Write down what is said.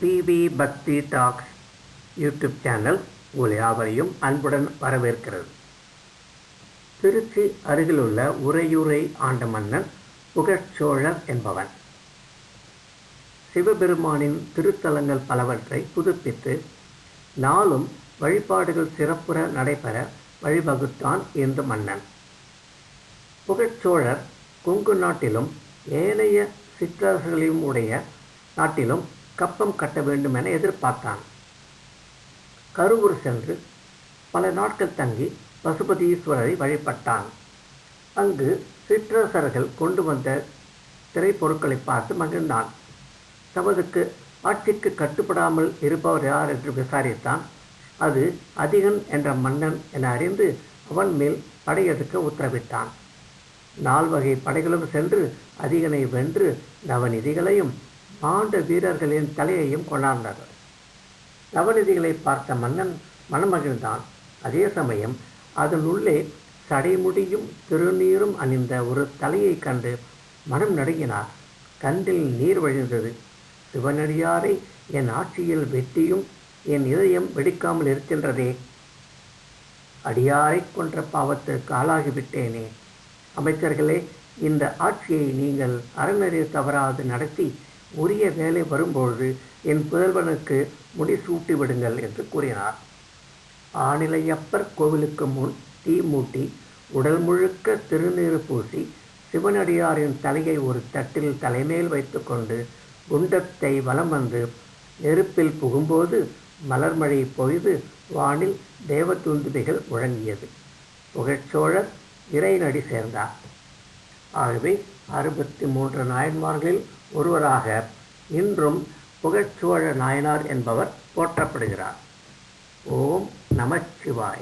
PV பக்தி tax YouTube channel உங்கள் யாவரையும் அன்புடன் வரவேற்கிறது. திருச்சி அருகிலுள்ள உறையூரை ஆண்ட மன்னன் புகழ்ச்சோழர் என்பவன். சிவபெருமானின் திருத்தலங்கள் பலவற்றை புதுப்பித்து நாளும் வழிபாடுகள் சிறப்புற நடைபெற வழிவகுத்தான் இந்த மன்னன். புகழ்ச்சோழர் கொங்கு நாட்டிலும் ஏனைய சிற்றரசுகளையும் உடைய நாட்டிலும் கப்பம் கட்ட வேண்டும் என எதிர்பார்த்தான். கருவூர் சென்று பல நாட்கள் தங்கி பசுபதீஸ்வரரை வழிபட்டான். அங்கு சிற்றரசர்கள் கொண்டு வந்த திரைப்பொருட்களை பார்த்து மகிழ்ந்தான். தமதுக்கு ஆட்சிக்கு கட்டுப்படாமல் இருப்பவர் யார் என்று விசாரித்தான். அது அதிகன் என்ற மன்னன் என அறிந்து அவன் மேல் படையெடுக்க உத்தரவிட்டான். நால்வகை படைகளும் சென்று அதிகனை வென்று நவநிதிகளையும் ஆண்ட வீரர்களின் தலையையும் கொண்டாடினர் நவநிதிகளை பார்த்த மன்னன் மனமகிழ்ந்தான் அதே சமயம் அதன் உள்ளே சடைமுடியும் திருநீரும் அணிந்த ஒரு தலையை கண்டு மனம் நடுங்கினார். கண்டில் நீர் வழிந்தது. சிவனடியாரை என் ஆட்சியில் வெட்டியும் என் இதயம் வெடிக்காமல் இருக்கின்றதே. அடியாரை கொன்ற பாவத்திற்கு ஆளாகிவிட்டேனே. அமைச்சர்களே இந்த ஆட்சியை நீங்கள் அறநெறி தவறாது நடத்தி உரிய வேலை வரும்பொழுது என் புதல்வனுக்கு முடிசூட்டி விடுங்கள் என்று கூறினார். ஆனிலையப்பர் கோவிலுக்கு முன் தீ மூட்டி உடல் முழுக்க திருநீறு பூசி சிவனடியாரின் தலையை ஒரு தட்டில் தலைமேல் வைத்துக்கொண்டு குண்டத்தை வலம் வந்து நெருப்பில் புகும்போது மலர்மழை பொய்து வானில் தேவதூந்துபிகள் முழங்கியது. புகழ்ச்சோழர் இறைநடி சேர்ந்தார். ஆகவே அறுபத்தி மூன்று நாயன்மார்களில் ஒருவராக இன்றும் புகழ்ச்சோழ நாயனார் என்பவர் போற்றப்படுகிறார். ஓம் நமச்சிவாய.